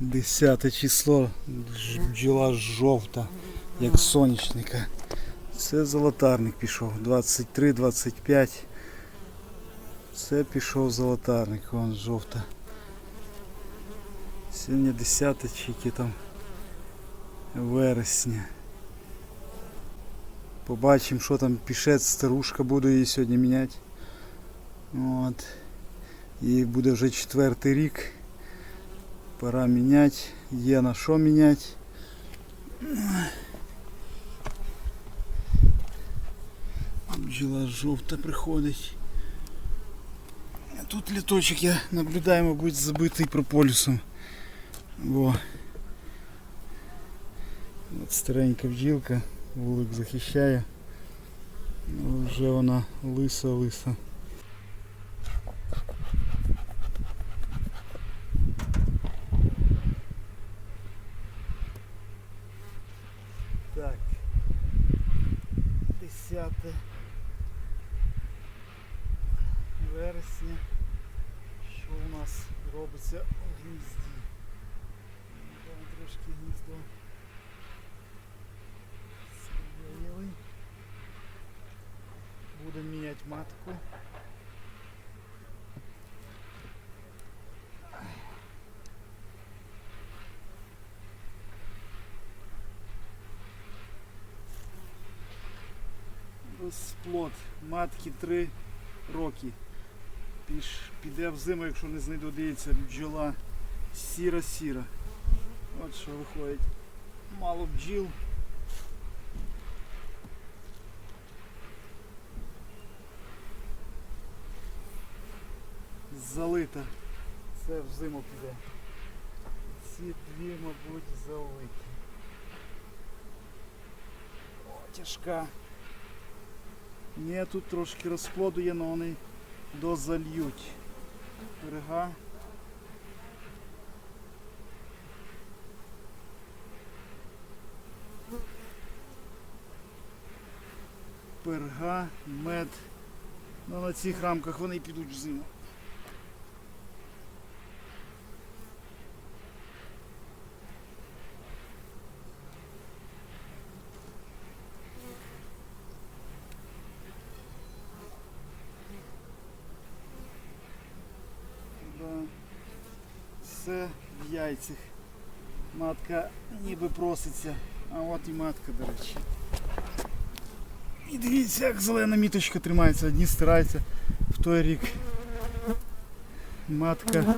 Десяте число, Ж- бджола жовта, як сонячника. Це золотарник пішов. 23-25. Це пішов золотарник, вон жовта. Сьогодні 10 чи там вересня. Побачимо, що там пішець, старушка, буду її сьогодні міняти. От. Їй буде вже четвертий рік. Пора міняти. Є на що міняти. Бджола жовта приходить. А Тут літочок я наблюдаю, мабуть, забитий прополісом. Во. От старенька бджілка, вулик захищає. Ну, Вже вона лиса-лиса. 10 вересня. Що у нас робиться у гнізді? Там трошки гніздо. Стріляли. Будемо міняти матку. Розплод. Матки 3 роки. Піш, піде в зиму, якщо не знайду, дивіться, бджола сіра-сіра. От що виходить. Мало бджіл. Залита. Це в піде. Ці дві, мабуть, залиті. О, тяжка. Ні, тут трошки розплоду є, але вони дозальють. Перга. Перга, мед. Ну, на цих рамках вони підуть в зиму. Да. Все в яйцях. Матка ніби проситься, а от і матка, до речі. І дивіться, як зелена міточка тримається, одні стираються в той рік. Матка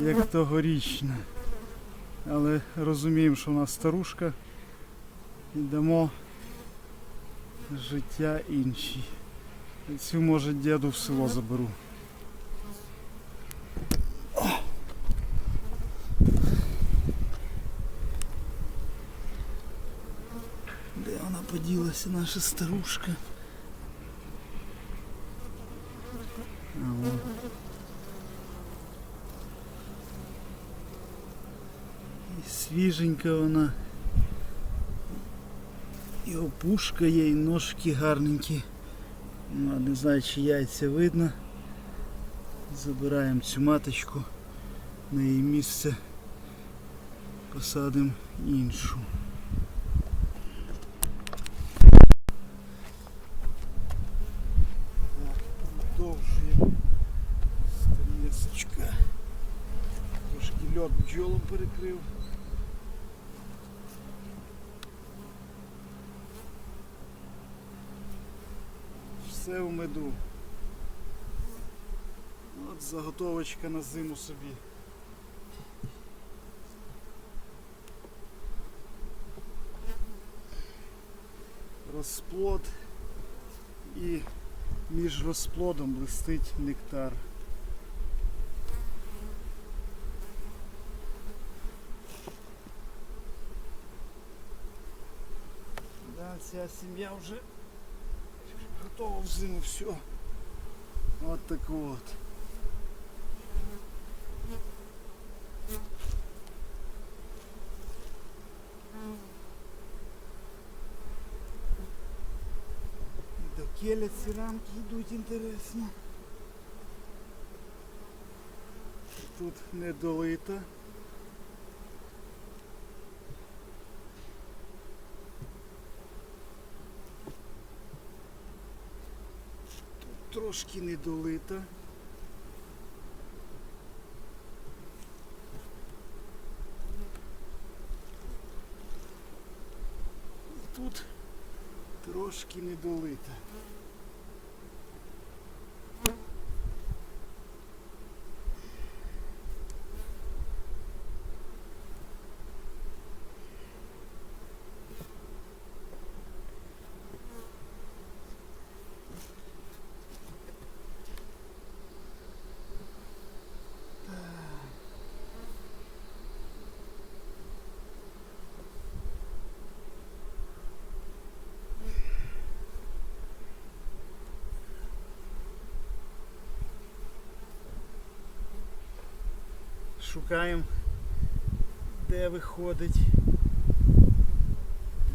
як тогорічна. Але розуміємо, що вона старушка і дамо життя іншій. Цю може діду в село заберу. Де вона поділася, наша старушка? І свіженька вона. І опушка є, ножки гарненькі. Ну, не знаю, чи яйця видно. Забираємо цю маточку на її місце. Посадимо іншу. Бджолом перекрив. Все в меду. От заготовочка на зиму собі. Розплод і між розплодом блистить нектар. Ця сім'я вже готова в зиму все. От так от. До келя ці рамки йдуть інтересно. Тут не долита. Трошки недолита. Тут трошки недолита. Шукаємо, де виходить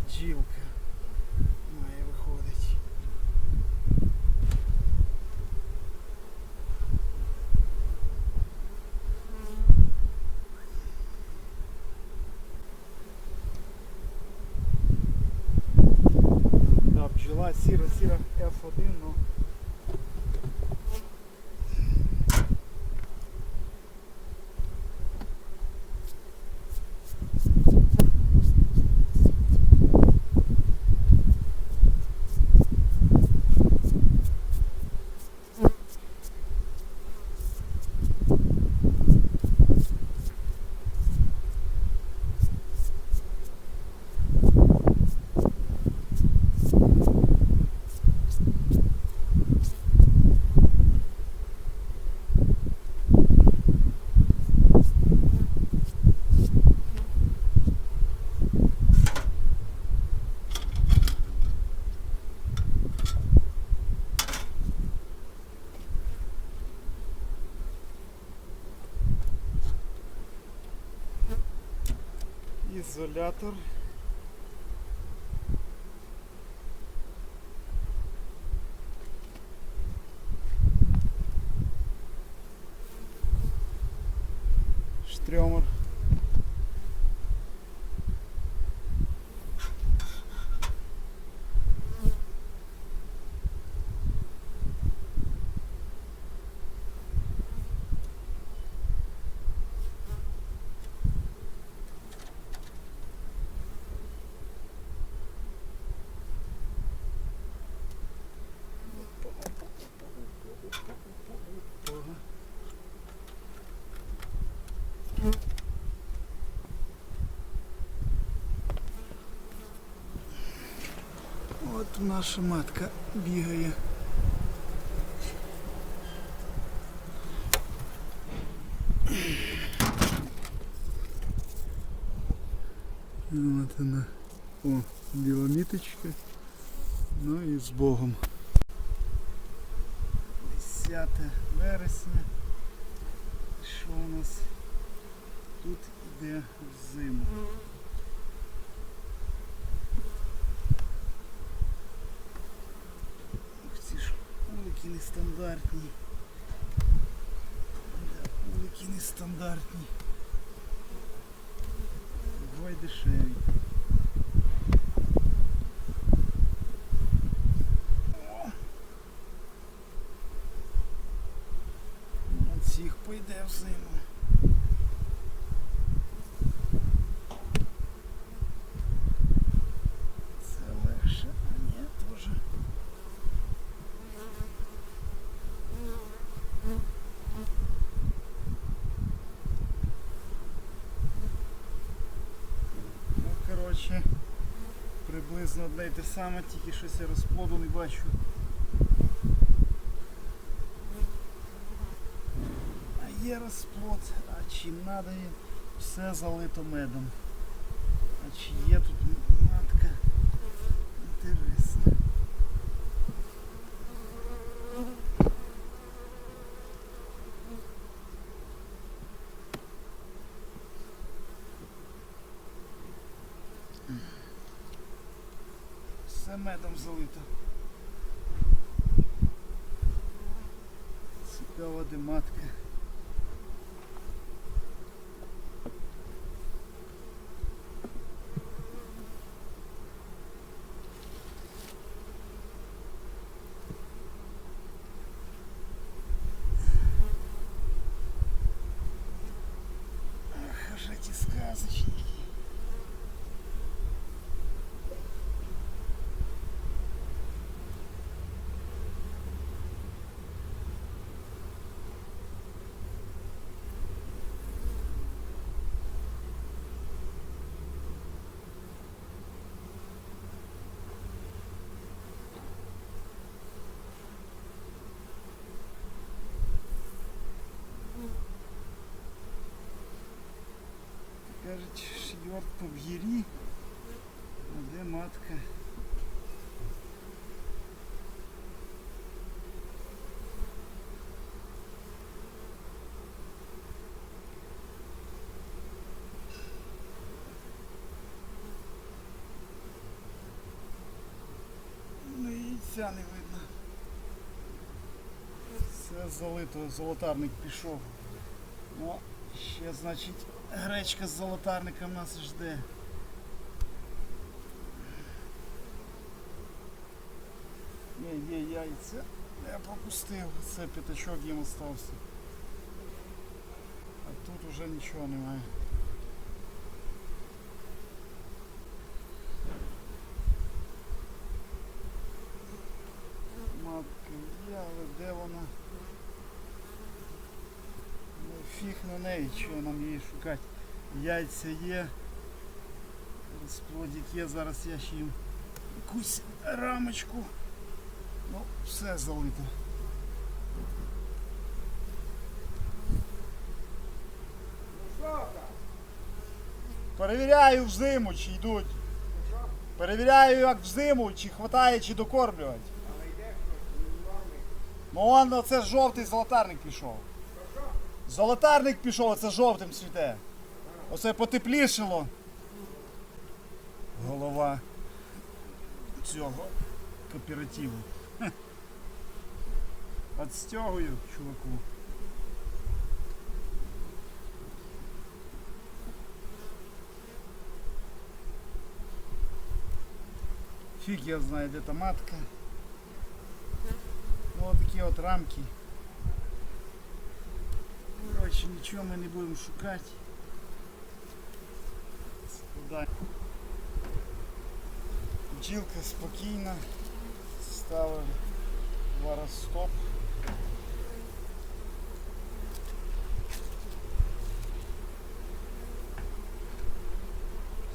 бджілка. Має виходить. Да, бджола сіра, сіра F1, но ізолятор. Штрьомер. От наша матка бігає. От вона. О, біла міточка. Ну і з Богом. 10 вересня. Що у нас тут іде в? Улики нестандартні. Да, улики нестандартні. Бувай дешеві. О! На цих пойде в зиму. Це легше, а ні, теж. Ну, коротше, приблизно одне й те саме, тільки щось я розплоду не бачу. А є розплод, а чи надо він, все залито медом. А чи є тут м- матка? Інтересно. Все медом залито. Цікава де Кажуть, шйорт по. А де матка? Ну яйця не видно. Все залито, золотарник пішов. Ну, ще, значить, гречка з золотарником нас жде. Є, є яйця. Я пропустив. Це п'ятачок їм остався. А тут уже нічого немає. Матка є, але де вона? Ну, фіг на неї, чого нам її шукати. Яйця є. Розплодик є, зараз я ще їм якусь рамочку. Ну, все залито. Перевіряю в зиму, чи йдуть. Перевіряю, як в зиму, чи хватає, чи докормлювати. Ну он оце жовтий золотарник пішов. Золотарник пішов, оце жовтим цвіте. Оце потеплішило. Голова цього кооперативу. Отстягую чуваку. Фиг я знаю, де та матка. Ну, от такі от рамки. Коротше, нічого ми не будемо шукати. Складаємо. Бджілка спокійна. Ставимо стоп.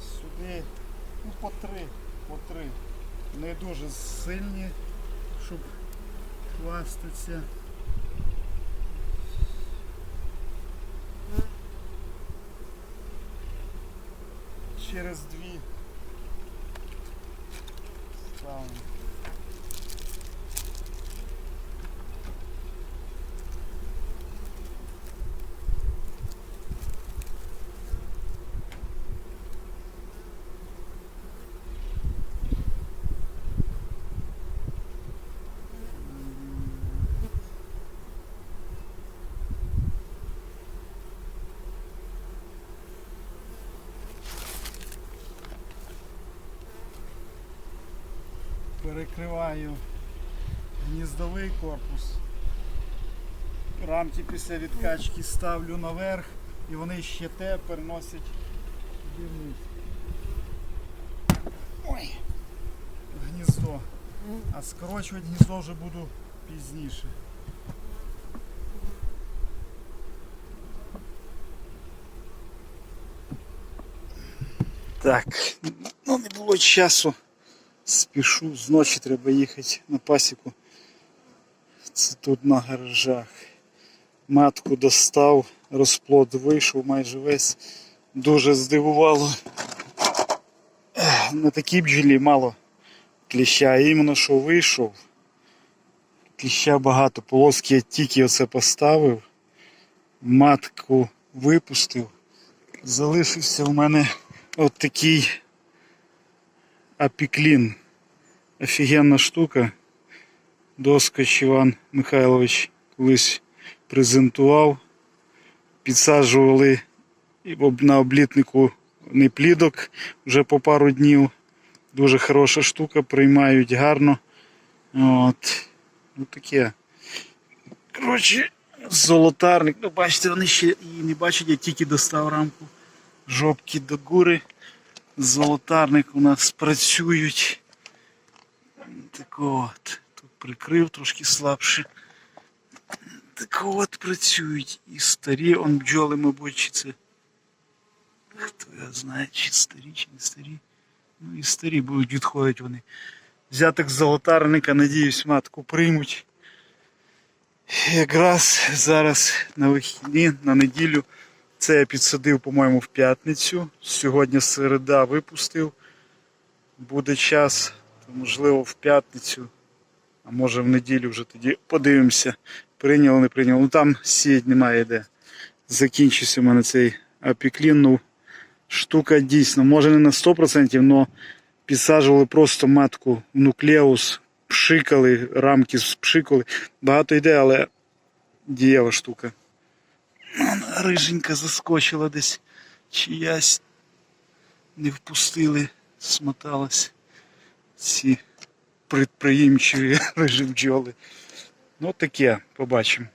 Сюди ну, по три, по три. Не дуже сильні, щоб хвастатися. Через дві ставимо. Перекриваю гніздовий корпус. Рамки після відкачки ставлю наверх і вони ще те переносять вниз. Ой, гніздо. А скорочувати гніздо вже буду пізніше. Так, ну не було часу. Спішу, зночі треба їхати на пасіку. Це тут на гаражах. Матку достав, розплод вийшов майже весь. Дуже здивувало. На такій бджолі мало кліща, а іменно що вийшов. Кліща багато, полоски я тільки оце поставив, матку випустив. Залишився у мене от такий апіклін. Офігенна штука. Доскоч Іван Михайлович колись презентував. Підсаджували на облітнику неплідок вже по пару днів. Дуже хороша штука, приймають гарно. От. Ну таке. Коротше, золотарник. Ну, бачите, вони ще її не бачать, я тільки достав рамку. Жопки до гури. Золотарник у нас працюють. Так от. Тут прикрив трошки слабше. Так от працюють. І старі, он бджоли, мабуть, чи це. Хто я знає, чи старі, чи не старі. Ну і старі будуть відходити вони. Взяток з золотарника, надіюсь, матку приймуть. Якраз зараз на вихідні, на неділю Це я підсадив, по-моєму, в п'ятницю. Сьогодні середа випустив. Буде час, то можливо в п'ятницю, а може в неділю вже тоді подивимося. Прийняли, не прийняли. Ну там сіять немає де. Закінчився в мене цей апіклін. Ну, штука дійсно, може не на 100%, але підсаджували просто матку в нуклеус, пшикали, рамки пшикали. Багато йде, але дієва штука. Риженька заскочила десь. Чиясь не впустили, смоталась. Ці предприємчиві рижі бджоли. Ну таке, побачимо.